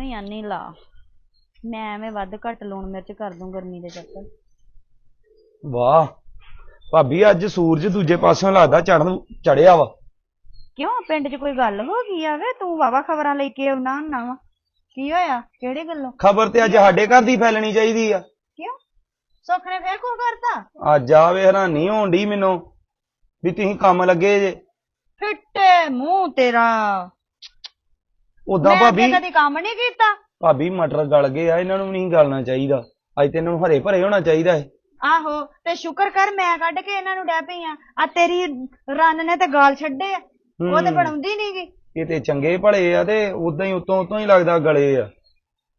ਤੈਨੂੰ ਹੀ ਆਨੀ ਲਾ ਮੈਂ ਐਵੇਂ ਵੱਧ ਘੱਟ ਲੂਣ ਮਿਰਚ ਕਰ ਦੂੰ ਗਰਮੀ ਦੇ ਚੱਕਰ। ਵਾਹ। ਭਾਬੀ ਅੱਜ ਸੂਰਜ ਦੂਜੇ ਪਾਸਿਓਂ ਲੱਗਦਾ ਚੜਨ ਚੜਿਆ ਵਾ। ਕਿਉਂ? ਪਿੰਡ 'ਚ ਕੋਈ ਗੱਲ ਹੋ ਗਈ ਆ ਵੇ? ਤੂੰ ਵਾਵਾ ਖਬਰਾਂ ਲੈ ਕੇ ਆਉਣਾ ਹੁੰਨਾ ਵਾ। ਕੀ ਹੋਇਆ? ਕਿਹੜੀ ਗੱਲੋਂ? ਖਬਰ ਤੇ ਅੱਜ ਸਾਡੇ ਘਰ ਦੀ ਫੈਲਣੀ ਚਾਹੀਦੀ ਆ। ਕਿਉਂ? ਸੁੱਖ ਨੇ ਫੇਰ ਕੋ ਕਰਤਾ? ਅੱਜ ਆਵੇ ਹੈਰਾਨੀ ਹੋਣ ਡਈ ਮੈਨੂੰ ਵੀ ਤੁਸੀਂ ਕੰਮ ਲੱਗੇ ਜੇ। ਫਿੱਟੇ ਮੂੰਹ ਤੇਰਾ। ਉਦਾਂ ਮੈਂ ਭਾਬੀ ਕਦੀ ਕੰਮ ਨਹੀਂ ਕੀਤਾ। ਭਾਬੀ ਮਟਰ ਗਲ ਗਏ ਆ ਇਹਨਾਂ ਨੂੰ ਨਹੀਂ ਗਲਣਾ ਚਾਹੀਦਾ। ਅੱਜ ਤੇ ਇਹਨਾਂ ਨੂੰ ਹਰੇ ਭਰੇ ਹੋਣਾ ਚਾਹੀਦਾ ਹੈ ਆਹੋ ਤੇ ਸ਼ੁਕਰ ਕਰ ਮੈਂ ਕੱਢ ਕੇ ਇਹਨਾਂ ਨੂੰ ਡੈ ਪਈ ਆ। ਆ ਤੇਰੀ ਰੰਨ ਨੇ ਤੇ ਗਾਲ ਛੱਡੇ ਆ ਉਹ ਤੇ ਹੂੰ। ਬਣਾਉਂਦੀ ਨਹੀਂਗੀ ਇਹ ਤੇ ਚੰਗੇ ਭਲੇ ਆ ਤੇ ਉਦਾਂ ਹੀ ਉਤੋਂ ਉਤੋਂ ਹੀ ਲੱਗਦਾ ਗਲੇ ਆ।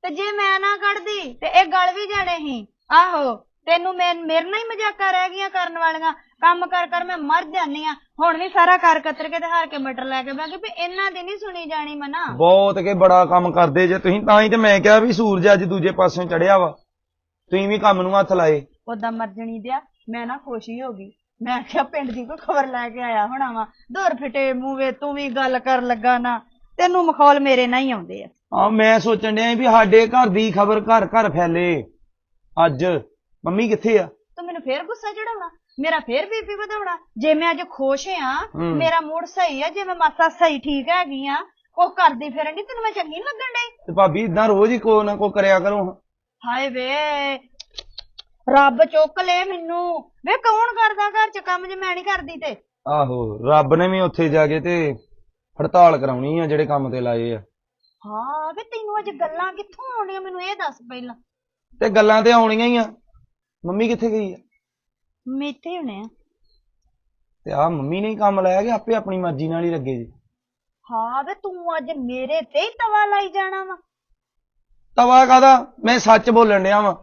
ਤੇ ਜੇ ਮੈਂ ਨਾ ਕੱਢਦੀ ਤੇ ਇਹ ਗਲ ਵੀ ਜਾਣੇ ਸੀ ਆਹੋ ਤੈਨੂੰ ਮੈਂ ਮੇਰੇ ਨਾਲ ਹੀ ਮਜ਼ਾਕਾਂ ਰਹਿ ਗਈਆਂ ਕਰਨ ਵਾਲੀਆਂ। ਕੰਮ ਕਰ ਕਰ ਮੈਂ ਮਰ ਜਾਨੀ ਆ। ਹੁਣ ਵੀ ਸਾਰਾ ਕਰ ਕਤਰ ਕੇ ਤੇ ਹਾਰ ਕੇ ਮਟਰ ਲੈ ਕੇ ਬਹਿ ਗਈ ਵੀ ਇਹਨਾਂ ਦੀ ਨਹੀਂ ਸੁਣੀ ਜਾਣੀ ਮਨਾ। ਬਹੁਤ ਕੇ ਬੜਾ ਕੰਮ ਕਰਦੇ ਜੇ ਤੁਸੀਂ ਤਾਂ ਹੀ ਤੇ ਮੈਂ ਕਿਹਾ ਵੀ ਸੂਰਜ ਅੱਜ ਦੂਜੇ ਪਾਸਿਓਂ ਚੜਿਆ ਵਾ। ਤੁਸੀਂ ਵੀ ਕੰਮ ਨੂੰ ਹੱਥ ਲਾਏ। ਉਦਾਂ ਮਰਜਣੀ ਦਿਆ ਮੈਂ ਨਾ ਖੁਸ਼ੀ ਹੋ ਗਈ। ਮੈਂ ਕਿਹਾ ਪਿੰਡ ਦੀ ਕੋਈ ਖਬਰ ਲੈ ਕੇ ਆਇਆ ਹੋਣਾ ਵਾ। ਦੂਰ ਫਿਟੇ ਮੂੰਹ ਵੇ ਤੂੰ ਵੀ ਗੱਲ ਕਰ ਲੱਗਾ ਨਾ। ਤੈਨੂੰ ਮਖੌਲ ਮੇਰੇ ਨਾਲ ਹੀ ਆਉਂਦੇ ਆ। ਆ ਮੈਂ ਸੋਚਣ ਡਿਆ ਵੀ ਸਾਡੇ ਘਰ ਦੀ ਖਬਰ ਘਰ ਘਰ ਫੈਲੇ। ਅੱਜ। ਮੰਮੀ ਕਿੱਥੇ ਆ? ਤੂੰ ਮੈਨੂੰ ਫੇਰ ਗੁੱਸਾ ਚੜਾਉਣਾ? ਮੇਰਾ ਫੇਰ ਬੀਪੀ ਵਧਾਉਣਾ। ਜੇ ਮੈਂ ਅੱਜ ਖੁਸ਼ ਆ ਹੂੰ। ਮੇਰਾ ਮੂਡ ਸਹੀ ਆ ਜੇ ਮੈਂ ਮਾਸਾ ਸਹੀ ਠੀਕ ਹੈਗੀ ਆ ਉਹ ਕਰਦੀ ਫਿਰਨ ਦੀ ਤੈਨੂੰ ਮੈਂ ਚੰਗੀ ਨੀ ਲੱਗਣ ਡਈ? ਤੇ ਭਾਬੀ ਇਦਾਂ ਰੋਜ਼ ਹੀ ਕੋ ਨਾ ਕੋ ਕਰਿਆ ਕਰੋ। ਹਾਏ ਵੇ ਰੱਬ ਚੁੱਕ ਲੈ ਮੈਨੂੰ। ਵੇ ਕੌਣ ਕਰਦਾ ਘਰ ਚ ਕੰਮ ਜੇ ਮੈਂ ਨਹੀਂ ਕਰਦੀ ਤੇ? ਆਹੋ ਰੱਬ ਨੇ ਵੀ ਉੱਥੇ ਜਾ ਕੇ ਤੇ ਹੜਤਾਲ ਕਰਾਉਣੀ ਆ ਜਿਹੜੇ ਕੰਮ ਤੇ ਲਾਏ ਆ। ਹਾਂ ਵੇ ਤੈਨੂੰ ਅੱਜ ਗੱਲਾਂ ਕਿੱਥੋਂ ਆਉਣੀਆਂ ਮੈਨੂੰ ਇਹ ਦੱਸ ਪਹਿਲਾਂ। ਤੇ ਗੱਲਾਂ ਤੇ ਆਉਣੀਆਂ ਹੀ ਆ। ਮੰਮੀ ਕਿੱਥੇ ਗਈ ਆ? ਮੇਥੇ ਹੋਣੇ ਆ। ਤੇ ਆ ਮੰਮੀ ਨੇ ਹੀ ਕੰਮ ਲਾਇਆ ਕਿ ਆਪੇ ਆਪਣੀ ਮਰਜ਼ੀ ਨਾਲ ਹੀ ਲੱਗੇ ਜੀ? ਹਾਂ ਵੇ ਤੂੰ ਅੱਜ ਮੇਰੇ ਤੇ ਹੀ ਤਵਾ ਲਾਈ ਜਾਣਾ ਵਾ। ਤਵਾ ਕਾਦਾ ਮੈਂ ਸੱਚ ਬੋਲਣ ਡਿਆ ਵਾਂ।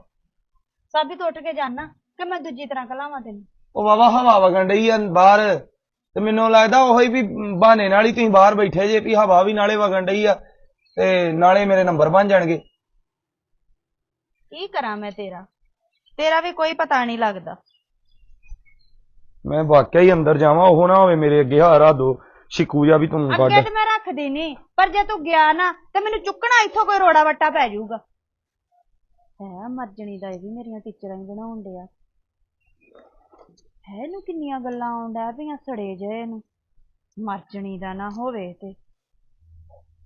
ਸਾਬੀ ਤੋਂ ਉੱਠ ਕੇ ਜਾਣਾ ਕਿ ਮੈਂ ਦੂਜੀ ਤਰ੍ਹਾਂ ਕਲਾਵਾਂ ਤੈਨੂੰ। ਉਹ ਵਾਵਾ ਹਵਾ ਵਗਣ ਡਈ ਆ ਬਾਹਰ ਤੇ ਮੈਨੂੰ ਲੱਗਦਾ ਉਹੀ ਵੀ ਬਹਾਨੇ ਨਾਲ ਹੀ ਤੁਸੀਂ ਬਾਹਰ ਬੈਠੇ ਜੇ ਵੀ ਹਵਾ ਵੀ ਨਾਲੇ ਵਗਣ ਡਈ ਆ ਤੇ ਨਾਲੇ ਮੇਰੇ ਨੰਬਰ ਬਣ ਜਾਣਗੇ। ਕੀ ਕਰਾਂ ਮੈਂ ਤੇਰਾ? ਤੇਰਾ ਵੀ ਕੋਈ ਪਤਾ ਨਹੀਂ ਲੱਗਦਾ। ਮੈਂ ਵਾਕਿਆ ਹੀ ਅੰਦਰ ਜਾਵਾਂ ਉਹ ਨਾ ਹੋਵੇ ਮੇਰੇ ਅੱਗੇ ਹਾਰਾ ਦੋ ਸ਼ਿਕੂ ਜਾ ਵੀ ਤੂੰ ਅੱਗੇ ਕੱਢ। ਤੇ ਮੈਂ ਰੱਖਦੀ ਨਹੀਂ ਪਰ ਜੇ ਤੂੰ ਗਿਆ ਨਾ ਤੇ ਮੈਨੂੰ ਚੁੱਕਣਾ ਇੱਥੋਂ ਕੋਈ ਰੋੜਾ ਵੱਟਾ ਪੈ ਜਾਊਗਾ। ਹੈ ਮਰਜਣੀ ਦਾ ਇਹ ਵੀ ਮੇਰੀਆਂ ਟੀਚਰਾਂ ਹੀ ਬਣਾਉਣ ਡਿਆ। ਹੈ ਇਹਨੂੰ ਕਿੰਨੀਆਂ ਗੱਲਾਂ ਆਉਂਦਾ ਪਈਆਂ ਸੜੇ ਜੇ ਇਹਨੂੰ। ਮਰਜਣੀ ਦਾ ਨਾ ਹੋਵੇ ਤੇ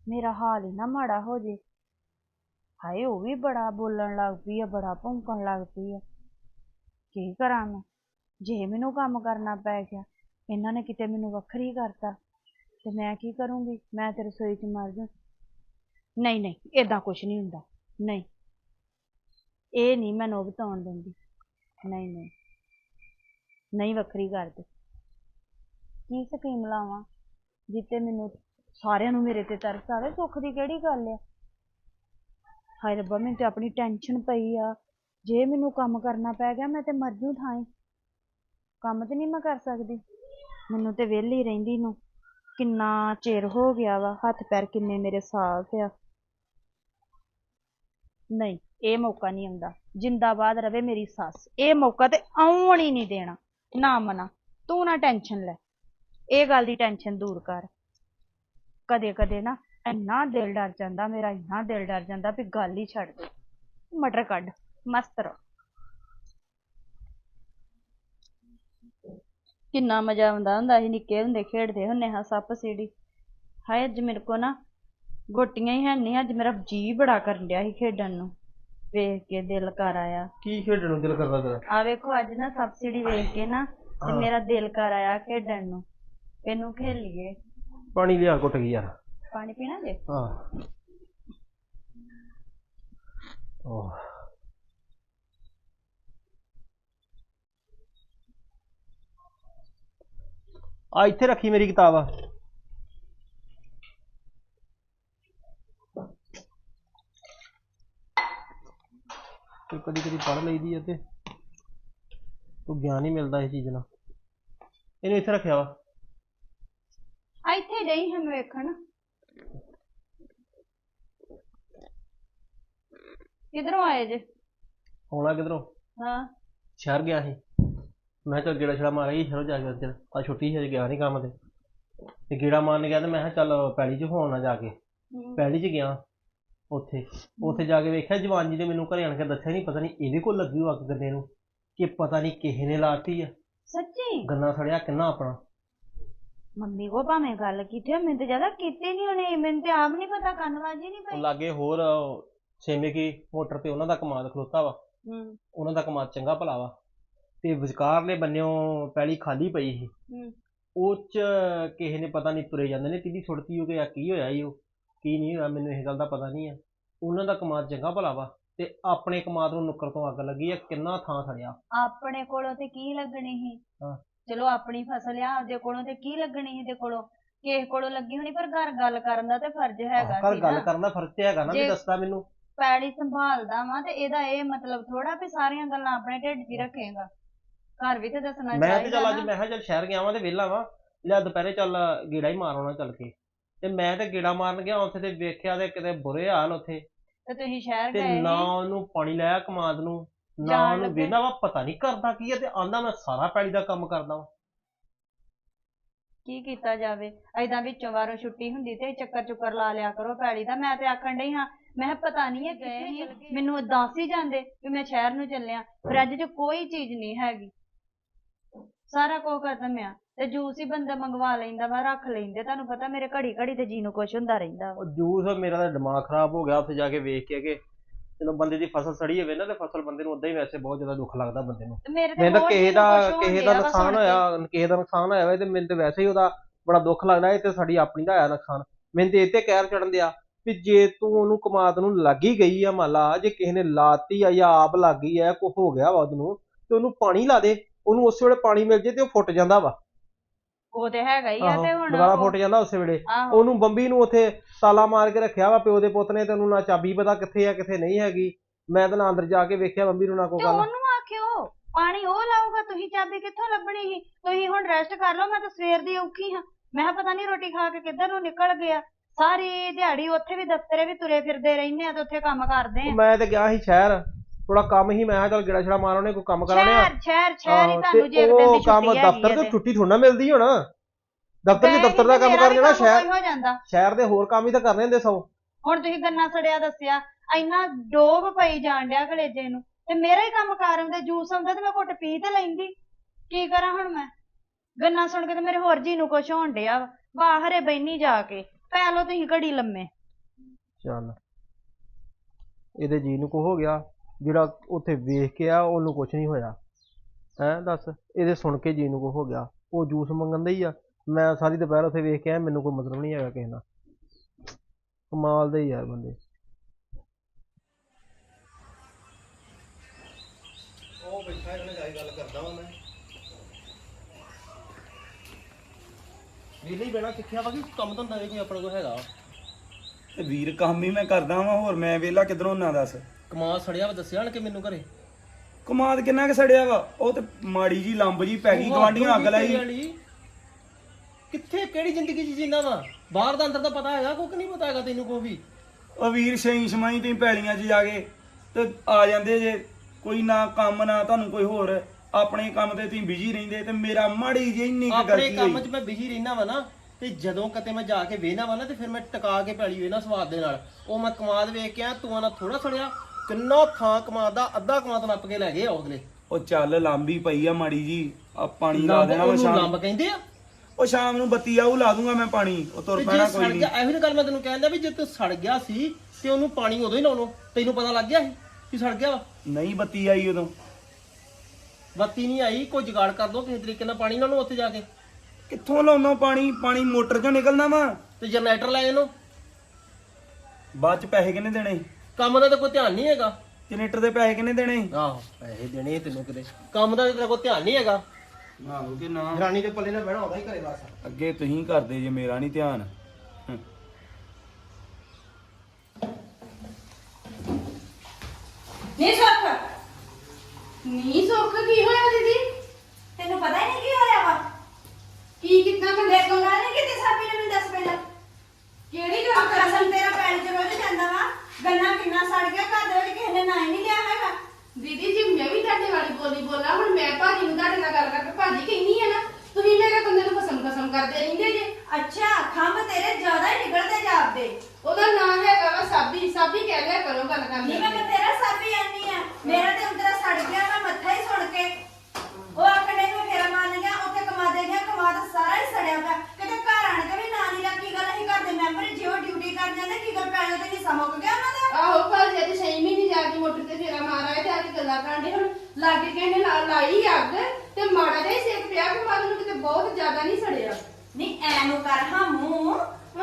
ਮੇਰਾ ਹਾਲ ਹੀ ਨਾ ਮਾੜਾ ਹੋ ਜੇ। ਹਾਏ ਉਹ ਵੀ ਬੜਾ ਬੋਲਣ ਲੱਗ ਪਈ ਆ ਬੜਾ ਭੌਂਕਣ ਲੱਗ ਪਈ ਆ। ਕੀ ਕਰਾਂ ਮੈਂ? ਜੇ ਮੈਨੂੰ ਕੰਮ ਕਰਨਾ ਪੈ ਗਿਆ, ਇਹਨਾਂ ਨੇ ਕਿਤੇ ਮੈਨੂੰ ਵੱਖਰੀ ਕਰਤਾ, ਤੇ ਮੈਂ ਕੀ ਕਰੂੰਗੀ? ਮੈਂ ਤੇ ਰਸੋਈ 'ਚ ਮਰ ਜਾ ਨਹੀਂ ਨਹੀਂ, ਏਦਾਂ ਕੁਛ ਨਹੀਂ ਹੁੰਦਾ। ਨਹੀਂ, ਇਹ ਨਹੀਂ ਮੈਂ ਨੋਬ ਤਾਉਣ ਦਿੰਦੀ। ਨਹੀਂ ਨਹੀਂ ਨਹੀਂ ਵੱਖਰੀ ਕਰ ਕੀ ਸਕੀਮ ਲਾਵਾਂ? ਜਿੱਤੇ ਮੈਨੂੰ ਸਾਰਿਆਂ ਨੂੰ ਮੇਰੇ ਤੇ ਤਰਸ ਆਵੇ, ਸੁੱਖ ਦੀ ਕਿਹੜੀ ਗੱਲ ਆ? ਹਾਏ ਰੱਬਾ, ਮੈਨੂੰ ਤੇ ਆਪਣੀ ਟੈਨਸ਼ਨ ਪਈ ਆ। ਜੇ ਮੈਨੂੰ ਕੰਮ ਕਰਨਾ ਪੈ ਗਿਆ, ਮੈਂ ਤੇ ਮਰ ਜੂ ਥਾਂ ਕੰਮ ਤੇ ਨਹੀਂ ਮੈਂ ਕਰ ਸਕਦੀ। ਮੈਨੂੰ ਤੇ ਵਿਹਲੀ ਰਹਿੰਦੀ ਨੂੰ। ਕਿੰਨਾ ਚਿਰ ਹੋ ਗਿਆ ਵਾ, ਹੱਥ ਪੈਰ ਕਿੰਨੇ ਮੇਰੇ ਸਾਫ਼ ਆ। ਨਹੀਂ, ਇਹ ਮੌਕਾ ਨਹੀਂ ਆਉਂਦਾ। ਜਿੰਦਾਬਾਦ ਰਵੇ ਮੇਰੀ ਸੱਸ। ਇਹ ਮੌਕਾ ਤੇ ਆਉਣ ਹੀ ਨਹੀਂ ਦੇਣਾ। ਨਾ ਮਨਾ। ਤੂੰ ਨਾ ਟੈਨਸ਼ਨ ਲੈ। ਇਹ ਗੱਲ ਦੀ ਟੈਨਸ਼ਨ ਦੂਰ ਕਰ। ਕਦੇ ਕਦੇ ਨਾ ਇੰਨਾ ਦਿਲ ਡਰ ਜਾਂਦਾ, ਮੇਰਾ ਇੰਨਾ ਦਿਲ ਡਰ ਜਾਂਦਾ ਵੀ ਗੱਲ ਹੀ ਛੱਡ ਦੇ। ਮਟਰ ਕੱਢ। ਮਸਤ ਰਹੋ। ਕਿੰਨਾ ਮਜ਼ਾ ਆਉਂਦਾ ਹੁੰਦਾ ਸੀ ਨਿੱਕੇ ਹੁੰਦੇ ਖੇਡਦੇ ਹੁੰਨੇ ਹਾਂ ਸੱਪ ਸੀੜੀ। ਹਾਏ ਅੱਜ ਮੇਰੇ ਕੋ ਨਾ ਗੋਟੀਆਂ ਹੀ ਹੈ ਨਹੀਂ ਅੱਜ ਮੇਰਾ ਜੀ ਬੜਾ ਕਰਨ ਡਿਆ ਸੀ ਖੇਡਣ ਨੂੰ। ਵੇਖ ਕੇ ਦਿਲ ਕਰ ਆਇਆ। ਕੀ ਖੇਡਣ ਨੂੰ ਦਿਲ ਕਰਦਾ ਤੇਰਾ? ਆ ਵੇਖੋ ਅੱਜ ਨਾ ਸੱਪ ਸੀੜੀ ਵੇਖ ਕੇ ਨਾ ਤੇ ਮੇਰਾ ਦਿਲ ਕਰ ਆਇਆ ਖੇਡਣ ਨੂੰ। ਇਹਨੂੰ ਖੇਲੀਏ ਪਾਣੀ ਲਿਆ ਘੁੱਟ ਗਈ ਯਾਰ। ਪਾਣੀ ਪੀਣਾ ਜੇ? ਹਾਂ। ਓਹ। ਆ ਇੱਥੇ ਰੱਖੀ ਮੇਰੀ ਕਿਤਾਬ। ਆ ਤੇ ਕਦੀ ਕਦੀ ਪੜ੍ਹ ਲਈਦੀ ਆ ਤੇ ਉਹ ਗਿਆਨ ਹੀ ਮਿਲਦਾ ਇਸ ਚੀਜ਼ ਨਾਲ। ਇਹਨੂੰ ਇੱਥੇ ਰੱਖਿਆ ਵਾ। ਆ ਇੱਥੇ ਡਈ ਹਾਂ ਮੈਂ ਵੇਖਣ। ਕਿਧਰੋਂ ਆਏ ਜੇ? ਆਉਣਾ ਕਿਧਰੋਂ? ਹਾਂ। ਸ਼ਹਿਰ ਗਿਆ ਸੀ। ਮੈਂ ਕਿਹਾ ਚੱਲ ਗੇੜਾ ਛੜਾ ਮਾਰ ਆਈ ਸ਼ਹਿਰੋਂ ਜਾ ਕੇ ਅੱਜ ਆ ਛੁੱਟੀ ਅੱਜ ਗਿਆ ਨਹੀਂ ਕੰਮ ਤੇ। ਤੇ ਗੇੜਾ ਮਾਰਨ ਗਿਆ ਤੇ ਮੈਂ ਕਿਹਾ ਚੱਲ ਪੈਲੀ 'ਚ ਹੋਣਾ ਜਾ ਕੇ। ਪੈਲੀ 'ਚ ਗਿਆ ਉੱਥੇ। ਉੱਥੇ ਜਾ ਕੇ ਵੇਖਿਆ ਜਵਾਨ ਜੀ ਨੇ ਮੈਨੂੰ ਘਰੇ ਆਣ ਕੇ ਦੱਸਿਆ ਨਹੀਂ ਪਤਾ ਨਹੀਂ ਇਹਦੇ ਕੋਲ ਲੱਗੀ ਹੋਈ ਅੱਗ ਗੰਨੇ ਨੂੰ ਕਿ ਪਤਾ ਨਹੀਂ ਕਿਸੇ ਨੇ ਲਾਤੀ ਆ। ਸੱਚੀ? ਗੰਨਾ ਸੜਿਆ ਕਿੰਨਾ ਆਪਣਾ। ਮੰਮੀ ਕੋ ਭਾਵੇਂ ਗੱਲ ਕੀਤੀ ਹੋਏ, ਮੈਨੂੰ ਤੇ ਜ਼ਿਆਦਾ ਕੀਤੀ ਨਹੀਂ ਉਹਨੇ ਮੈਨੂੰ ਤੇ ਆਪ ਨਹੀਂ ਪਤਾ ਕੰਨਵਾਜੀ ਨਹੀਂ ਉਹ ਪਈ ਲਾਗੇ ਹੋਰ ਅਹ, ਛੇਵੇਂ ਕੀ ਮੋਟਰ ਤੇ ਉਹਨਾਂ ਦਾ ਕਮਾਦ ਖਲੋਤਾ ਵਾ। ਹੂੰ। ਉਹਨਾਂ ਦਾ ਕਮਾਦ ਚੰਗਾ ਭਲਾ ਵਾ। ਤੇ ਵਿਚਕਾਰਲੇ ਬੰਨਿਓ ਪੈਲੀ ਖਾਲੀ ਪਈ ਸੀ। ਹੂੰ। ਉਹ ਚ ਕਿਸੇ ਨੇ ਪਤਾ ਨਹੀਂ ਤੁਰੇ ਜਾਂਦੇ ਨੇ ਕਿਹਦੀ ਛੁੱਟਤੀ ਹੋ ਗਿਆ ਕੀ ਹੋਇਆ ਈ ਉਹ ਕੀ ਨਹੀਂ ਹੋਇਆ ਮੈਨੂੰ ਇਹ ਗੱਲ ਦਾ ਪਤਾ ਨਹੀਂ ਆ। ਉਹਨਾਂ ਦਾ ਕਮਾਦ ਚੰਗਾ ਭਲਾ ਵਾ ਤੇ ਆਪਣੇ ਕਮਾਦ ਨੂੰ ਨੁੱਕਰ ਤੋਂ ਅੱਗ ਲੱਗੀ ਆ ਕਿੰਨਾ ਥਾਂ ਸੜਿਆ। ਆਪਣੇ ਕੋਲੋਂ ਤੇ ਕੀ ਲੱਗਣੀ ਸੀ? ਹਾਂ। ਚਲੋ ਆਪਣੀ ਫਸਲ ਆ ਆਪਦੇ ਕੋਲੋਂ ਤੇ ਕੀ ਲੱਗਣੀ ਸੀ ਤੇ ਕੋਲੋਂ? ਕਿਸੇ ਕੋਲੋਂ ਲੱਗੀ ਹੋਣੀ ਪਰ ਘਰ ਗੱਲ ਕਰਨ ਦਾ ਤੇ ਫਰਜ਼ ਹੈਗਾ ਸੀ ਗੱਲ ਨਾ। ਕਰਨ ਦਾ ਫਰਜ਼ ਤੇ ਹੈਗਾ ਨਾ ਵੀ ਜੇ- ਦੱਸਦਾ ਮੈਨੂੰ। ਪੈੜੀ ਸੰਭਾਲਦਾ ਵਾਂ ਤੇ ਇਹਦਾ ਇਹ ਮਤਲਬ ਥੋੜਾ ਵੀ ਸਾਰੀਆਂ ਗੱਲਾਂ ਆਪਣੇ ਢਿੱਡ 'ਚ ਹੀ। ਰੱਖੇਗਾ। ਘਰ ਵੀ ਤੇ ਦੱਸਣਾ ਮੈਂ ਤੇ ਚੱਲ ਅੱਜ। ਮੈਂ ਕਿਹਾ ਚੱਲ ਸ਼ਹਿਰ ਗਿਆ ਵਾਂ ਤੇ ਵਿਹਲਾ ਵਾਂ। ਲਿਆ ਦੁਪਹਿਰੇ ਚੱਲ ਗੇੜਾ ਹੀ ਮਾਰ ਆਉਣਾ ਚੱਲ ਕੇ। ਤੇ ਮੈਂ ਤੇ ਗੇੜਾ ਮਾਰਨ ਗਿਆ ਉੱਥੇ ਤੇ ਵੇਖਿਆ ਤੇ ਕਿਤੇ ਬੁਰੇ ਹਾਲ ਉੱਥੇ। ਤੇ ਤੁਸੀਂ ਸ਼ਹਿਰ ਤੇ ਗਏ ਨਾ ਉਹਨੂੰ ਪਾਣੀ ਲਾਇਆ ਕਮਾਦ ਨੂੰ ਨਾ ਜਾਣ ਉਹਨੂੰ ਲੱਗੇ। ਵੇਨਾ ਵਾ ਪਤਾ ਨਹੀਂ ਕਰਦਾ ਕੀ ਹੈ ਤੇ ਆਂਦਾ ਮੈਂ ਸਾਰਾ ਪੈਲੀ ਦਾ ਕੰਮ ਕਰਦਾ ਵਾਂ। ਕੀ ਕੀਤਾ ਜਾਵੇ? ਐਦਾਂ ਵਿੱਚੋਂ ਵਾਰੋਂ ਛੁੱਟੀ ਹੁੰਦੀ ਤੇ ਚੱਕਰ ਚੁੱਕਰ ਲਾ ਲਿਆ ਕਰੋ ਪੈੜੀ ਦਾ। ਮੈਂ ਤੇ ਆਖਣ ਡਈ ਹਾਂ ਮੈਂ ਕਿਹਾ ਪਤਾ ਨਹੀਂ ਇਹ ਗਏ ਸੀ ਮੈਨੂੰ ਦੱਸ ਹੀ ਜਾਂਦੇ ਵੀ ਮੈਂ ਸ਼ਹਿਰ ਨੂੰ ਚੱਲਿਆ। ਪਰ ਅੱਜ 'ਚ ਕੋਈ ਚੀਜ਼ ਨਹੀਂ ਹੈਗੀ। ਸਾਰਾ ਕੁਝ ਖਤਮ ਆ। ਤੇ ਜੂਸ ਹੀ ਬੰਦਾ ਮੰਗਵਾ ਲੈਂਦਾ ਵਾ ਰੱਖ ਲੈਂਦੇ। ਤੁਹਾਨੂੰ ਪਤਾ ਮੇਰੇ ਘੜੀ ਘੜੀ ਤੇ ਜੀ ਨੂੰ ਕੁਛ ਹੁੰਦਾ ਰਹਿੰਦਾ ਵਾ। ਉਹ ਜੂਸ ਮੇਰਾ ਤਾਂ ਦਿਮਾਗ ਖਰਾਬ ਹੋ ਗਿਆ ਉੱਥੇ ਜਾ ਕੇ ਵੇਖ ਕੇ ਕਿ ਜਦੋਂ ਬੰਦੇ ਦੀ ਫਸਲ ਸੜੀ ਹੋਵੇ ਨਾ ਤੇ ਫਸਲ ਬੰਦੇ ਨੂੰ ਉਦਾਂ ਹੀ ਵੈਸੇ ਬਹੁਤ ਜ਼ਿਆਦਾ ਦੁੱਖ ਲੱਗਦਾ ਬੰਦੇ ਨੂੰ। ਤੇ ਮੇਰੇ ਤੇ ਮੈਨੂੰ ਤਾਂ ਹੋਰ ਕਿਸੇ ਦਾ ਕੁਛ ਹੋਣ ਕਿਸੇ ਦਾ ਡਿਆ ਵਾ ਨੁਕਸਾਨ ਸੁਣ ਕੇ। ਹੋਇਆ ਕਿਸੇ ਦਾ ਨੁਕਸਾਨ ਹੋਇਆ ਹੋਵੇ ਤੇ ਮੈਨੂੰ ਤੇ ਵੈਸੇ ਹੀ ਉਹਦਾ ਬੜਾ ਦੁੱਖ ਲੱਗਦਾ ਇਹ ਤੇ ਸਾਡੀ ਆਪਣੀ ਦਾ ਹੋਇਆ ਨੁਕਸਾਨ। ਮੈਨੂੰ ਤੇ ਇਹ ਤੇ ਕਹਿਰ ਚੜਨ ਦਿਆ ਵੀ ਜੇ ਤੂੰ ਉਹਨੂੰ ਕਮਾਦ ਨੂੰ ਲੱਗ ਹੀ ਗਈ ਆ ਮੰਨ ਲਾ ਜੇ ਕਿਸੇ ਨੇ ਲਾਤੀ ਆ ਜਾਂ ਆਪ ਲੱਗ ਗਈ ਆ ਕੁਝ ਹੋ ਗਿਆ ਵਾ ਉਹਨੂੰ ਤੇ ਉਹਨੂੰ ਪਾਣੀ ਲਾ ਦੇ। ਉਹਨੂੰ ਉਸੇ ਵੇਲੇ ਪਾਣੀ ਮਿਲ ਜੇ ਤੇ ਉਹ ਫੁੱਟ ਜਾਂਦਾ ਵਾ। ਉਹ ਤੇ ਹੈਗਾ ਹੀ ਆ ਤੇ ਹੁਣ ਦੁਬਾਰਾ ਫੁੱਟ ਜਾਂਦਾ ਉਸੇ ਵੇਲੇ। ਆਹੋ। ਉਹਨੂੰ ਬੰਬੀ ਨੂੰ ਉੱਥੇ ਤਾਲਾ ਮਾਰ ਕੇ ਰੱਖਿਆ ਵਾ ਪਿਓ ਦੇ ਪੁੱਤ ਨੇ ਤੇ ਉਹਨੂੰ ਨਾ ਚਾਬੀ ਪਤਾ ਕਿੱਥੇ ਆ ਕਿੱਥੇ ਨਹੀਂ ਹੈਗੀ। ਮੈਂ ਤਾਂ ਨਾ ਅੰਦਰ ਜਾ ਕੇ ਵੇਖਿਆ ਬੰਬੀ ਨੂੰ ਨਾ ਤੇ ਗੱਲ। ਉਹਨੂੰ ਆਖਿਓ ਪਾਣੀ ਉਹ ਲਾਊਗਾ ਤੁਸੀਂ ਚਾਬੀ ਕਿੱਥੋਂ ਲੱਭਣੀ ਸੀ? ਤੁਸੀਂ ਹੁਣ ਰੈਸਟ ਕਰ ਲਓ ਮੈਂ ਤਾਂ ਸਵੇਰ ਦੀ ਔਖੀ ਹਾਂ। ਮੈਂ ਕਿਹਾ ਪਤਾ ਨਹੀਂ ਰੋਟੀ ਖਾ ਕੇ ਕਿੱਧਰ ਨੂੰ ਨਿਕਲ ਗਿਆ। ਸਾਰੀ ਦਿਹਾੜੀ ਉੱਥੇ ਵੀ ਦਫ਼ਤਰੇ ਵੀ ਤੁਰੇ ਫਿਰਦੇ ਰਹਿੰਦੇ ਆ ਤੇ ਉੱਥੇ ਕੰਮ ਕਰਦੇ ਆ। ਮੈਂ ਤੇ ਗਿਆ ਸੀ ਸ਼ਹਿਰ। ਥੋੜਾ ਕੰਮ ਹੀ ਮੈਂ ਕਿਹਾ ਚੱਲ ਗੇੜਾ ਛੜਾ ਮਾਰ ਆਉਣੇ ਕੋਈ ਕੰਮ ਕਰਾਉਣੇ ਆ ਸ਼ਹਿਰ ਸ਼ਹਿਰ ਸ਼ਹਿਰ ਹੀ ਤੁਹਾਨੂੰ ਜੇ ਇੱਕ ਦਿਨ ਦੀ ਉਹ ਕੰਮ ਦਫ਼ਤਰ ਤੇ ਛੁੱਟੀ ਥੋੜਾ ਮਿਲਦੀ ਹੁਣ। ਦਫ਼ਤਰ ਚ ਦਫ਼ਤਰ ਦਾ ਕੰਮ ਕਰ ਕੰਮ ਸ਼ਹਿਰ ਉਹੀ ਹੋ ਜਾਂਦਾ। ਸ਼ਹਿਰ ਦੇ ਹੋਰ ਕੰਮ ਹੀ ਤਾਂ ਕਰਨੇ ਹੁੰਦੇ ਸਭ ਹੁਣ ਤੁਸੀਂ ਗੰਨਾ ਸੜਿਆ ਦੱਸਿਆ ਇੰਨਾ ਡੋਬ ਪਈ ਜਾਣ ਡਿਆ ਕਲੇਜੇ ਨੂੰ। ਤੇ ਮੇਰਾ ਹੀ ਕੰਮ ਕਾਰ ਆਉਂਦਾ ਜੂਸ ਆਉਂਦਾ ਤੇ ਮੈਂ ਘੁੱਟ ਪੀ ਤੇ ਲੈਂਦੀ। ਕੀ ਕਰਾਂ ਹੁਣ ਮੈਂ? ਗੰਨਾ ਸੁਣ ਕੇ ਤੇ ਮੇਰੇ ਹੋਰ ਜੀ ਨੂੰ ਕੁਛ ਹੋਣ ਡਿਆ ਵਾ। ਬਾਹਰੇ ਬੈਣੀ ਜਾ ਕੇ। ਪੈ ਲਓ ਤੁਸੀਂ ਘੜੀ ਲੰਮੇ। ਚੱਲ। ਇਹਦੇ ਜੀ ਨੂੰ ਕੋ ਹੋ ਗਿਆ। ਜਿਹੜਾ ਉੱਥੇ ਵੇਖ ਕੇ ਆ ਉਹਨੂੰ ਕੁਝ ਨਹੀਂ ਹੋਇਆ। ਹੈਂ ਦੱਸ ਇਹਦੇ ਸੁਣ ਕੇ ਜੀ ਨੂੰ ਕੋ ਹੋ ਗਿਆ। ਉਹ ਜੂਸ ਮੰਗਣ ਦਾ ਹੀ ਆ। ਮੈਂ ਸਾਰੀ ਦੁਪਹਿਰ ਉੱਥੇ ਵੇਖ ਕੇ ਆਇਆ ਮੈਨੂੰ ਕੋਈ ਮਤਲਬ ਨਹੀਂ ਹੈਗਾ ਕਿਸੇ ਨਾਲ। ਕਮਾਲ ਦੇ ਯਾਰ ਬੰਦੇ। ਉਹ ਬੈਠਾ ਇਹਨੇ ਜਾਈ ਗੱਲ ਕਰਦਾ ਹਾਂ ਮੈਂ। ਵੇਲੇ ਹੀ ਬੈਣਾ ਸਿੱਖਿਆ ਵਾ ਕਿ ਕੰਮ ਧੰਦਾ ਵੀ ਕੋਈ ਆਪਣੇ ਕੋਲ ਹੈਗਾ ਤੇ ਵੀਰ ਕੰਮ ਹੀ ਮੈਂ ਕਰਦਾ ਵਾਂ ਹੋਰ ਮੈਂ ਵੇਲਾ ਕਿਧਰੋਂ ਨਾ ਦੱਸ। ਕਮਾਲ ਸੜਿਆ ਵਾ ਦੱਸਿਆ ਨਾ ਕਿ ਮੈਨੂੰ ਘਰੇ? ਕਮਾਦ ਕਿੰਨਾ ਕੁ ਸੜਿਆ ਵਾ? ਉਹ ਤੇ ਮਾੜੀ ਜੀ ਲੰਬ ਜੀ ਪੈ ਗਈ ਉਹ ਗਵਾਂਢੀਆਂ ਅੱਗ ਲਾਈ। ਵਾਲੀ। ਕਿੱਥੇ ਕਿਹੜੀ ਜ਼ਿੰਦਗੀ ਚ ਜੀਂਦਾ ਵਾ? ਬਾਹਰ ਦਾ ਅੰਦਰ ਦਾ ਪਤਾ ਹੈਗਾ ਕੋਈ ਨਹੀਂ ਪਤਾ ਹੈਗਾ ਤੈਨੂੰ ਕੋਈ ਵੀ? ਉਹ ਵੀਰ ਛਈ ਛਮਾਈ ਤੁਸੀਂ ਪੈਲੀਆਂ 'ਚ ਜਾ ਕੇ ਤੇ ਆ ਜਾਂਦੇ ਜੇ। ਕੋਈ ਨਾ ਕੰਮ ਨਾ ਤੁਹਾਨੂੰ ਕੋਈ ਹੋਰ। ਆਪਣੇ ਕੰਮ ਤੇ ਤੁਸੀਂ ਬਿਜ਼ੀ ਰਹਿੰਦੇ ਤੇ ਮੇਰਾ ਮਾੜੀ ਜਿਹੀ ਇੰਨੀ ਕੁ ਆਪਣੇ ਗਲਤੀ ਕੰਮ ਹੋਈ। 'ਚ ਮੈਂ ਬਿਜ਼ੀ ਰਹਿਣਾ ਵਾ ਨਾ ਤੇ ਜਦੋਂ ਕਿਤੇ ਮੈਂ ਜਾ ਕੇ ਵੇਹਣਾ ਵਾ ਨਾ ਤੇ ਫਿਰ ਮੈਂ ਟਿਕਾ ਕੇ ਪੈਲੀ ਵੇਹਣਾ ਸਵਾਦ ਦੇ ਨਾਲ। ਉਹ ਮੈਂ ਕਮਾਦ ਵੇਖ ਕੇ ਆ ਤੂੰ ਨਾ ਥੋੜਾ ਸੜਿਆ। ਕਿੰਨਾ ਥਾਂ ਕਮਾਦ ਅੱਧਾ ਕਮਾਦ ਨੱਪ ਕੇ ਲੈ ਗਏ ਆ ਅਗਲੇ। ਉਹ ਚੱਲ ਲਾਂਬੀ ਪਈ ਆ ਮਾੜੀ ਜੀ ਆ ਪਾਣੀ ਲਾ ਦੇਣਾ ਵਾ ਸ਼ਾਮ। ਲੰਬ ਕਹਿੰਦੇ ਆ। ਉਹ ਸ਼ਾਮ ਨੂੰ ਬੱਤੀ ਆਊ ਲਾ ਦੂੰਗਾ ਮੈਂ ਪਾਣੀ ਉਹ ਤੁਰ ਤੇ ਪੈਣਾ ਕੋਈ ਸੜ ਨਹੀਂ ਗਿਆ ਜਿਹੀ ਗੱਲ ਮੈਂ ਤੈਨੂੰ ਕਹਿੰਦਾ ਵੀ ਜੇ ਤੂੰ ਸੜ ਗਿਆ ਸੀ ਤੇ ਉਹਨੂੰ ਪਾਣੀ ਉਦੋਂ ਹੀ ਲਾਉਣੋ ਤੈਨੂੰ ਪਤਾ ਲੱਗ ਗਿਆ ਸੀ ਕਿ ਸੜ ਗਿਆ ਵਾ। ਨਹੀਂ ਬੱਤੀ ਆਈ ਉਦੋਂ। ਬੱਤੀ ਨਹੀਂ ਆਈ ਕੋਈ ਜੁਗਾੜ ਕਰ ਦੋ ਕਿਸੇ ਤਰੀਕੇ ਨਾਲ ਪਾਣੀ ਨਾਲ ਉੱਥੇ ਜਾ ਕੇ। ਕਿੱਥੋਂ ਲਾਉਣਾ ਪਾਣੀ? ਪਾਣੀ ਮੋਟਰ 'ਚੋਂ ਨਿਕਲਣਾ ਵਾ। ਤੇ ਜਨਰੇਟਰ ਲੈ ਇਹਨੂੰ ਬਾਅਦ 'ਚ ਪੈਸੇ ਕਿੰਨੇ ਦੇਣੇ? ਕੰਮ ਦਾ ਤਾਂ ਕੋਈ ਧਿਆਨ ਨਹੀਂ ਹੈਗਾ। ਜਨਰੇਟਰ ਦੇ ਪੈਸੇ ਕਿੰਨੇ ਦੇਣੇ ਆਹੋ ਪੈਸੇ ਦੇਣੇ ਤੈਨੂੰ ਕਿਤੇ। ਕੰਮ ਦਾ ਤਾਂ ਤੇਰਾ ਕੋਈ ਧਿਆਨ ਨਹੀਂ ਹੈਗਾ। ਆਹੋ ਕਿ ਨਾ। ਰਾਣੀ ਦੇ ਪੱਲੇ ਨਾਲ ਬਹਿਣਾ ਹੁੰਦਾ ਹੀ ਘਰੇ ਬਸ। ਅੱਗੇ ਤੁਸੀਂ ਕਰਦੇ ਜੇ ਮੇਰਾ ਨਹੀਂ ਧਿਆਨ। ਨਹੀਂ ਸੁੱਖ ਨਹੀਂ ਸੁੱਖ ਕੀ ਹੋਇਆ ਦੀਦੀ? ਤੈਨੂੰ ਪਤਾ ਹੀ ਨਹੀਂ ਕੀ ਹੋਇਆ ਵਾ? ਕੀ ਕਿੰਨਾ ਮੈਂ ਦੇਖ ਲਗਾ ਨਹੀਂ ਕਿਤੇ ਸਾਬੀ ਨੇ ਮੈਨੂੰ ਦੱਸ ਪਹਿਲਾਂ? ਕਿਹੜੀ ਗੱਲ ਕਸਮ ਤੇਰਾ ਪੈਣ ਚ ਰੋਜ਼ ਜਾਂਦਾ ਵਾ। ਕਿੰਨਾ ਸੜ ਗਿਆ ਘਰ ਦੇ ਵਿੱਚ ਕਿਸੇ ਨੇ ਨਾ ਹੀ ਨਹੀਂ ਲਿਆ ਹੈਗਾ। ਦੀਦੀ ਜੀ ਮੈਂ ਵੀ ਤੁਹਾਡੇ ਵਾਲੀ ਬੋਲੀ ਬੋਲਾਂ ਹੁਣ ਮੈਂ ਭਾਜੀ ਨੂੰ ਤੁਹਾਡੇ ਨਾਲ ਗੱਲ ਕਰਕੇ ਭਾਜੀ ਕਹਿੰਦੀ ਹੈ ਨਾ ਤੁਸੀਂ ਮੇਰੇ ਬੰਦੇ ਨੂੰ ਕਸਮ ਕਸਮ ਕਰਦੇ ਰਹਿੰਦੇ ਜੇ। ਅੱਛਾ ਖੰਭ ਤੇਰੇ ਜ਼ਿਆਦਾ ਹੀ ਨਿਕਲਦੇ ਜਾਪਦੇ ਉਹਦਾ ਨਾਂ ਹੈਗਾ ਵਾ ਸਾਬੀ ਸਾਬੀ ਕਹਿ ਲਿਆ ਕਰੋ ਗੱਲ ਕਰ ਨਹੀਂ ਮੈਂ ਬਥੇਰਾ ਸਾਬੀ ਆਨੀ ਆ। ਮੇਰਾ ਤੇ ਅੰਦਰਾ ਸੜ ਗਿਆ ਮੈਂ ਮੱਥਾ ਹੀ ਸੁਣ ਕੇ। ਉਹ ਆਖਣੇ ਮੈਂ ਫੇਰਾ ਮਾਰ ਗਿਆ ਉੱਥੇ ਕਮਾ ਦੇ ਗਿਆ ਕਮਾ ਤਾਂ ਸਾਰਾ ਹੀ ਸੜਿਆ ਪਿਆ। ਕਿਤੇ ਘਰ ਆਣ ਕੇ ਵੀ ਨਾ ਨਹੀਂ ਲੱਗੀ ਗੱਲ ਅਸੀਂ ਘਰ ਦੇ ਮੈਂਬਰ ਜਿਉ ਡਿਊਟੀ ਕਰ ਜਾਂਦੇ ਕੀ ਗੱਲ ਪੈਣੇ ਤੇ ਹਿੱਸਾ ਮੁੱਕ ਗਿਆ ਉਹਨਾਂ ਦਾ ਆਹੋ ਭਾਜੀ ਅੱਜ 6 ਮਹੀਨੇ ਜਾ ਕੇ ਮੋਟਰ ਤੇ ਫੇਰਾ ਮਾਰ ਆਏ ਤੇ ਆ ਕੇ ਗੱਲਾਂ ਕਰਦੇ ਹੁਣ ਲਾਗੇ ਕਹਿੰਦੇ ਨਾਲ ਲਾਈ ਅੱਗ ਤੇ ਮਾੜਾ ਜਿਹਾ ਹੀ ਸੇਕ ਪਿਆ ਕਿ ਮਨ ਨੂੰ ਕਿਤੇ ਬਹੁਤ ਜ਼ਿਆਦਾ ਨਹੀਂ ਸੜਿਆ। ਨਹੀਂ ਐ ਨੂੰ ਕਰ ਹਾਂ। ਮੂੰਹ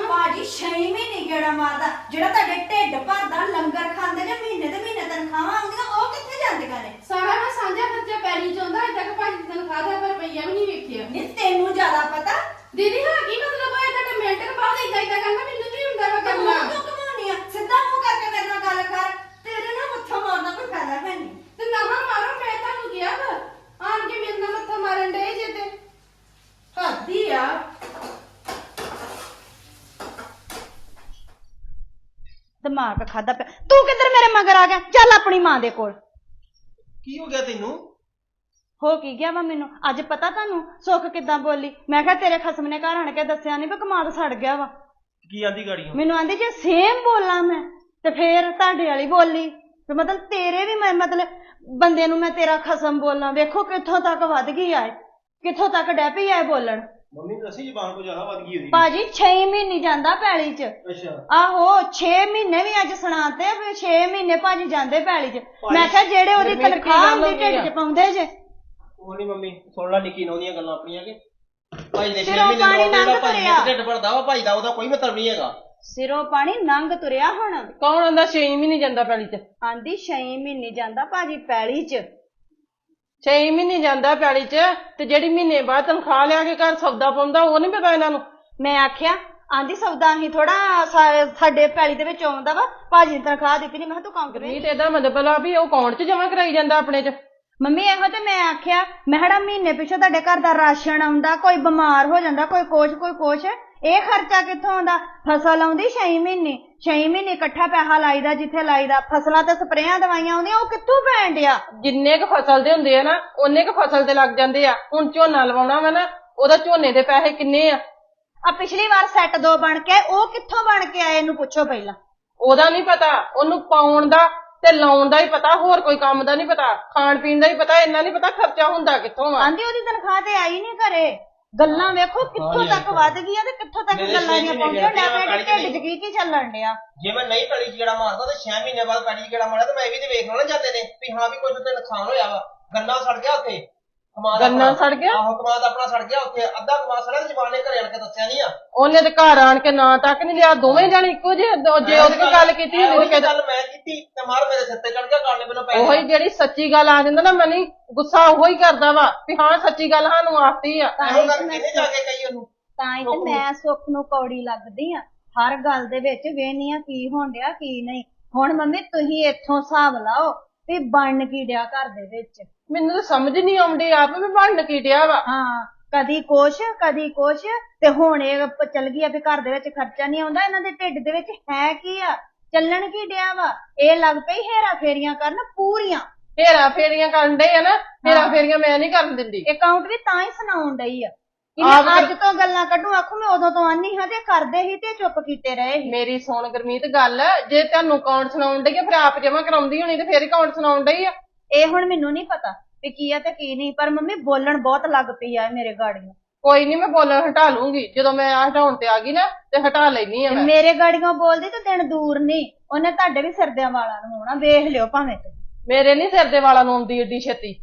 ਬਾਜੀ ਛੇ ਮਹੀਨੇ ਗੇੜਾ ਮਾਰਦਾ ਜਿਹੜਾ ਤੁਹਾਡੇ ਢਿੱਡ ਭਰਦਾ ਲੰਗਰ ਖਾਂਦੇ ਨੇ ਮਹੀਨੇ ਦੇ ਮਹੀਨੇ ਤਨਖਾਹਾਂ ਆਉਂਦੀਆਂ ਉਹ ਕਿੱਥੇ ਜਾਂਦੀਆਂ ਨੇ? ਸਾਰਾ ਨਾ ਸਾਂਝਾ ਖਰਚਾ ਪੈਲੀ ਚ ਆਉਂਦਾ ਅਜੇ ਤੱਕ ਭਾਜੀ ਦੀ ਤਨਖਾਹ ਦਾ ਪਰ ਰੁਪਈਆ ਵੀ ਨਹੀਂ ਵੇਖਿਆ। ਨਹੀਂ ਤੈਨੂੰ ਜ਼ਿਆਦਾ ਪਤਾ? ਦੀਦੀ ਹਾਂ ਕੀ ਮਤਲਬ ਹੋਇਆ ਤੁਹਾਡੇ ਮਿੰਟ ਬਾਅਦ ਇਦਾਂ ਇਦਾਂ ਕਰਨਾ ਮੈਨੂੰ ਵੀ ਹੁੰਦਾ ਵਾ ਤੂੰ ਕਰਨਾ ਕਿਉਂ ਕਮਾਉਣੀ ਆ ਸਿੱਧਾ ਮੂੰਹ ਕਰਕੇ ਮੇਰੇ ਨਾਲ ਗੱਲ ਕਰ ਤੇਰੇ ਨਾਲ ਮੱਥਾ ਮਾਰਨਾ ਕੋਈ ਫਾਇਦਾ ਹੈ ਨਹੀਂ ਤੇ ਨਾ ਮਾਰੋ ਮੈਂ ਤੁਹਾਨੂੰ ਕਿਹਾ ਵਾ ਆਣ ਕੇ ਮੇਰੇ ਨਾਲ ਮੱਥਾ ਮਾਰਨ ਡੇ ਜੇ ਤੇ ਹੱਦੀ ਆ ਦਿਮਾਗ ਖਾਦਾ ਪਿਆ। ਤੂੰ ਕਿੱਧਰ ਮੇਰੇ ਮਗਰ ਆ ਗਿਆ? ਚੱਲ ਆਪਣੀ ਮਾਂ ਦੇ ਕੋਲ। ਕੀ ਹੋ ਗਿਆ ਤੈਨੂੰ? ਹੋ ਕੀ ਗਿਆ ਵਾ ਮੈਨੂੰ? ਅੱਜ ਪਤਾ ਤੁਹਾਨੂੰ ਸੁੱਖ ਕਿੱਦਾਂ ਬੋਲੀ? ਮੈਂ ਕਿਹਾ ਤੇਰੇ ਖਸਮ ਨੇ ਘਰ ਆਣ ਕੇ ਦੱਸਿਆ ਨਹੀਂ ਵੀ ਕਮਾਦ ਸੜ ਗਿਆ ਵਾ। ਕੀ ਆਂਦੀ ਗਾੜੀਆਂ ਮੈਨੂੰ ਆਂਦੀ ਜੇ ਸੇਮ ਬੋਲਾਂ ਮੈਂ ਤੇ ਫੇਰ ਤੁਹਾਡੇ ਵਾਲੀ ਬੋਲੀ। ਤੇ ਮਤਲਬ ਤੇਰੇ ਵੀ ਮੈਂ ਮਤਲਬ ਬੰਦੇ ਨੂੰ ਮੈਂ ਤੇਰਾ ਖਸਮ ਬੋਲਾਂ। ਵੇਖੋ ਕਿੱਥੋਂ ਤੱਕ ਵੱਧ ਗਈ ਆਏ ਕਿੱਥੋਂ ਤੱਕ ਡੈ ਪਈ ਆਏ ਬੋਲਣ। ਮੰਮੀ ਨੂੰ ਦੱਸੀ ਜ਼ਬਾਨ ਕੋ ਜ਼ਿਆਦਾ ਵੱਧ ਗਈ ਉਹਦੀ ਬਾਜੀ 6 ਮਹੀਨੇ ਜਾਂਦਾ ਪੈਲੀ 'ਚ। ਅੱਛਾ। ਆਹੋ 6 ਮਹੀਨੇ ਵੀ ਅੱਜ ਸੁਣਾਤੇ ਵੀ 6 ਮਹੀਨੇ ਭਾਜੀ ਜਾਂਦੇ ਪੈਲੀ 'ਚ। ਮੈਂ ਕਿਹਾ ਜਿਹੜੇ ਉਹਦੀ ਕੀ ਤਨਖਾਹ ਗੱਲ ਹੋ ਹੁੰਦੀ ਗਈ ਢਿੱਡ ਆ? 'ਚ ਪਾਉਂਦੇ ਜੇ। ਉਹ ਨਹੀਂ ਮੰਮੀ ਸੁਣ ਲੈ ਨਿੱਕੀ ਨੋ ਦੀਆਂ ਗੱਲਾਂ ਆਪਣੀਆਂ ਕਿ। ਭਾਈ ਦੇ ਸਿਰੋਂ ਪਾਣੀ ਲੰਘ ਭਾਈ ਤੁਰਿਆ। ਨੇ ਢਿੱਡ ਭਰਦਾ ਵਾ ਭਾਈ ਦਾ ਉਹਦਾ ਕੋਈ ਮਤਲਬ ਨਹੀਂ ਹੈਗਾ। ਸਿਰੋਂ ਪਾਣੀ ਨੰਗ ਤੁਰਿਆ ਹੁਣ। ਕੌਣ ਆਂਦਾ 6 ਮਹੀਨੇ ਜਾਂਦਾ ਪੈਲੀ ਚ? ਆਂਦੀ 6 ਮਹੀਨੇ ਜਾਂਦਾ ਭਾਜੀ ਪੈਲੀ 'ਚ। 6 ਮਹੀਨੇ ਜਾਂਦਾ ਪੈਲੀ ਚ ਤੇ ਜਿਹੜੀ ਮਹੀਨੇ ਬਾਅਦ ਤਨਖਾਹ ਲਿਆ ਕੇ ਘਰ ਸੌਦਾ ਪਾਉਂਦਾ ਉਹ ਨਹੀਂ ਪਤਾ ਇਹਨਾਂ ਨੂੰ। ਮੈਂ ਆਖਿਆ ਆਂਦੀ ਸੌਦਾ ਹੀ ਥੋੜਾ ਸਾਡੇ ਪੈਲੀ ਦੇ ਵਿੱਚ ਆਉਂਦਾ ਵਾ ਭਾਜੀ ਨੇ ਤਨਖਾਹ ਦਿੱਤੀ ਨਹੀਂ ਮੈਂ ਕਿਹਾ ਤੂੰ ਕੰਮ ਕਰੇ। ਨਹੀਂ ਤੇ ਇਹਦਾ ਮਤਲਬ ਭਲਾ ਵੀ ਉਹ ਅਕਾਊਂਟ ਚ ਜਮਾ ਕਰਾਈ ਜਾਂਦਾ ਆਪਣੇ ਚ? ਮੰਮੀ ਇਹੋ ਤੇ ਮੈਂ ਆਖਿਆ ਮੈਂ ਕਿਹੜਾ ਮਹੀਨੇ ਪਿੱਛੋਂ ਤੁਹਾਡੇ ਘਰ ਦਾ ਰਾਸ਼ਨ ਆਉਂਦਾ ਕੋਈ ਬਿਮਾਰ ਹੋ ਜਾਂਦਾ ਕੋਈ ਕੁਛ ਕੋਈ ਕੁਛ ਇਹ ਖਰਚਾ ਕਿੱਥੋਂ ਆਉਂਦਾ? ਫਸਲ ਆਉਂਦੀ 6 ਮਹੀਨੇ। 6 ਮਹੀਨੇ ਇਕੱਠਾ ਪੈਸਾ ਲਾਈਦਾ ਜਿੱਥੇ ਲਾਈਦਾ ਫਸਲਾਂ ਤੇ ਸਪਰੇਆਂ ਦਵਾਈਆਂ ਆਉਂਦੀਆਂ ਉਹ ਕਿੱਥੋਂ ਪੈਣ ਡਿਆ? ਜਿੰਨੇ ਕ ਫਸਲ ਦੇ ਹੁੰਦੇ ਆ ਨਾ ਉਹਨੇ ਕ ਫਸਲ ਤੇ ਲੱਗ ਜਾਂਦੇ ਆ। ਹੁਣ ਝੋਨਾ ਲਵਾਉਣਾ ਵਾ ਨਾ ਉਹਦਾ ਝੋਨੇ ਦੇ ਪੈਸੇ ਕਿੰਨੇ ਆ? ਆ ਪਿਛਲੀ ਵਾਰ ਸੈੱਟ ਦੋ ਬਣ ਕੇ ਉਹ ਕਿੱਥੋਂ ਬਣ ਕੇ ਆਏ ਇਹਨੂੰ ਪੁੱਛੋ ਪਹਿਲਾਂ। ਉਹਦਾ ਨਹੀਂ ਪਤਾ ਉਹਨੂੰ ਪਾਉਣ ਦਾ ਤੇ ਲਾਉਣ ਦਾ ਹੀ ਪਤਾ ਹੋਰ ਕੋਈ ਕੰਮ ਦਾ ਨਹੀਂ ਪਤਾ ਖਾਣ ਪੀਣ ਦਾ ਹੀ ਪਤਾ ਇੰਨਾ ਨਹੀਂ ਪਤਾ ਖਰਚਾ ਹੁੰਦਾ ਕਿੱਥੋਂ ਆ। ਆਂਦੀ ਉਹਦੀ ਤਨਖਾਹ ਤੇ ਆਈ ਨਹੀਂ ਘਰੇ। ਗੱਲਾਂ ਵੇਖੋ ਕਿੱਥੋਂ ਤੱਕ ਵੱਧ ਗਈਆਂ ਤੇ ਕਿੱਥੋਂ ਤੱਕ ਮੇਰੇ ਗੱਲਾਂ ਛੇ ਦੀਆਂ ਮਹੀਨੇ ਪਹੁੰਚੀਆਂ ਡੈ ਪੈ ਢਿੱਡ 'ਚ ਕੀ ਕੀ ਚੱਲਣ ਡਿਆ। ਜੇ ਮੈਂ ਨਹੀਂ ਪੈਲੀ 'ਚ ਗੇੜਾ ਮਾਰਦਾ ਤੇ 6 ਮਹੀਨੇ ਬਾਅਦ ਪੈਲੀ 'ਚ ਗੇੜਾ ਮਾਰਿਆ ਤੇ ਮੈਂ ਵੀ ਤੇ ਵੇਖ ਲੈਣਾ ਜਾਂਦੇ ਨੇ ਵੀ ਹਾਂ ਵੀ ਕੁਝ ਤੇ ਨੁਕਸਾਨ ਹੋਇਆ ਵਾ। ਗੰਨਾ ਸੜ ਗਿਆ ਉੱਥੇ। ਕਮਾਦ ਗੰਨਾ ਆਪਣਾ- ਸੜ ਗਿਆ? ਆਹੋ ਕਮਾਦ ਆਪਣਾ ਸੜ ਗਿਆ ਉੱਥੇ। ਅੱਧਾ ਕਮਾਦ ਸੜਿਆ ਤੇ ਜਵਾਨ ਨੇ ਕੇ ਦੱਸਿਆ ਨਹੀਂ ਆ? ਉਹਨੇ ਤੇ ਘਰ ਆਣ ਕੇ ਨਾਂ ਤੱਕ ਨਹੀਂ ਲਿਆ ਦੋਵੇਂ ਜਾਣੇ ਇੱਕੋ ਜਿਹੇ ਦੋ- ਜੇ ਉਹਦੇ ਕੋਲ ਗੱਲ ਕੀਤੀ ਹੁੰਦੀ ਉਹੀ ਤੇ ਗੱਲ ਮੈਂ ਕੀਤੀ ਤੇ ਮਾਰ ਮੇਰੇ ਸਿਰ ਤੇ ਚੜ ਗਿਆ ਕਾਲੇ ਮੈਨੂੰ ਪੈ ਉਹੀ ਜਿਹੜੀ ਸੱਚੀ ਗੱਲ ਆ ਜਾਂਦਾ ਨਾ ਮਨੀ ਗੁੱਸਾ ਉਹੀ ਕਰਦਾ ਵਾ ਵੀ ਹਾਂ ਸੱਚੀ ਗੱਲ ਸਾਨੂੰ ਆਖਤੀ ਆ। ਇਹੋ ਗੱਲ ਕਿਹਨੇ ਜਾ ਕੇ ਕਹੀ ਉਹਨੂੰ? ਤਾਂ ਹੀ ਤੇ ਮੈਂ ਸੁੱਖ ਨੂੰ ਕੌੜੀ ਲੱਗਦੀ ਆ। ਹਰ ਗੱਲ ਦੇ ਵਿੱਚ ਵੇਹਨੀ ਆ ਕੀ ਹੋਣ ਡਿਆ ਕੀ ਨਹੀਂ। ਹੁਣ ਮੰਮੀ ਤੁਸੀਂ ਇੱਥੋਂ ਹਿਸਾਬ ਲਾਓ ਵੀ ਬਣ ਕੀ ਡਿਆ ਘਰ ਦੇ ਵਿੱਚ। ਮੈਨੂੰ ਤਾਂ ਸਮਝ ਨਹੀਂ ਆਉਂਦੀ ਆਪ ਵੀ ਬਣ ਕੀ ਡਿਆ ਵਾ? ਹਾਂ। ਕਦੀ ਕੁਛ ਕਦੀ ਕੁਛ ਤੇ ਹੁਣ ਇਹ ਪ- ਚੱਲ ਗਈ ਆ ਵੀ ਘਰ ਦੇ ਵਿੱਚ ਖਰਚਾ ਨਹੀਂ ਆਉਂਦਾ ਇਹਨਾਂ ਦੇ ਢਿੱਡ ਦੇ ਵਿੱਚ ਹੈ ਕੀ ਆ? ਚੱਲਣ ਕੀ ਡਿਆ ਵਾ? ਇਹ ਲੱਗ ਪਈ ਹੇਰਾ ਫੇਰੀਆਂ ਕਰਨ ਪੂਰੀਆਂ। ਹੇਰਾ ਫੇਰੀਆਂ ਕਰਨ ਦੇ ਆ ਨਾ ਹੇਰਾ ਫੇਰੀਆਂ ਮੈਂ ਨਹੀਂ ਕਰਨ ਦਿੰਦੀ। ਅਕਾਊਂਟ ਵੀ ਤਾਂ ਹੀ ਸੁਣਾਉਣ ਡਈ ਆ। ਕਿ ਆਪ ਮੈਂ ਕਰ- ਅੱਜ ਤੋਂ ਗੱਲਾਂ ਕੱਢੂ ਆਖੂ ਮੈਂ ਉਦੋਂ ਤੋਂ ਆਨੀ ਹਾਂ ਤੇ ਕਰਦੇ ਹੀ ਤੇ ਚੁੱਪ ਕੀਤੇ ਰਹੇ ਸੀ ਮੇਰੀ ਸੁਣ ਗਰਮੀਤ ਗੱਲ ਜੇ ਤੁਹਾਨੂੰ ਅਕਾਊਂਟ ਸੁਣਾਉਣ ਡਈ ਆ ਫਿਰ ਆਪ ਜਮਾ ਕਰਾਉਂਦੀ ਹੋਣੀ ਤੇ ਫਿਰ ਅਕਾਊਂਟ ਸੁਣਾਉਣ ਡਈ ਆ। ਇਹ ਹੁਣ ਮੈਨੂੰ ਨਹੀਂ ਪਤਾ। ਵੀ ਕੀ ਆ ਤੇ ਕੀ ਨਹੀਂ ਪਰ ਮੰਮੀ ਬੋਲਣ ਬਹੁਤ ਲੱਗ ਪਈ ਆ ਇਹ ਮੇਰੇ ਗਾੜੀਆਂ। ਕੋਈ ਨਹੀਂ ਮੈਂ ਬੋਲਣ ਹਟਾ ਲੂੰਗੀ ਜਦੋਂ ਮੈਂ ਆ ਹਟਾਉਣ ਤੇ ਆ ਗਈ ਨਾ ਤੇ ਹਟਾ ਲੈਣੀ ਆ ਮੈਂ। ਮੇਰੇ ਗਾੜੀਆਂ ਬੋਲਦੀ ਤੇ ਦਿਨ ਦੂਰ ਨਹੀਂ ਉਹਨੇ ਤੁਹਾਡੇ ਵੀ ਸਿਰਦਿਆਂ ਵਾਲਾਂ ਨੂੰ ਹੋਣਾ ਵੇਖ ਲਿਓ ਭਾਵੇਂ ਤੁਸੀਂ। ਮੇਰੇ ਨਹੀਂ ਸਿਰ ਦੇ ਵਾਲਾਂ ਨੂੰ ਆਉਂਦੀ ਏਡੀ ਛੇਤੀ।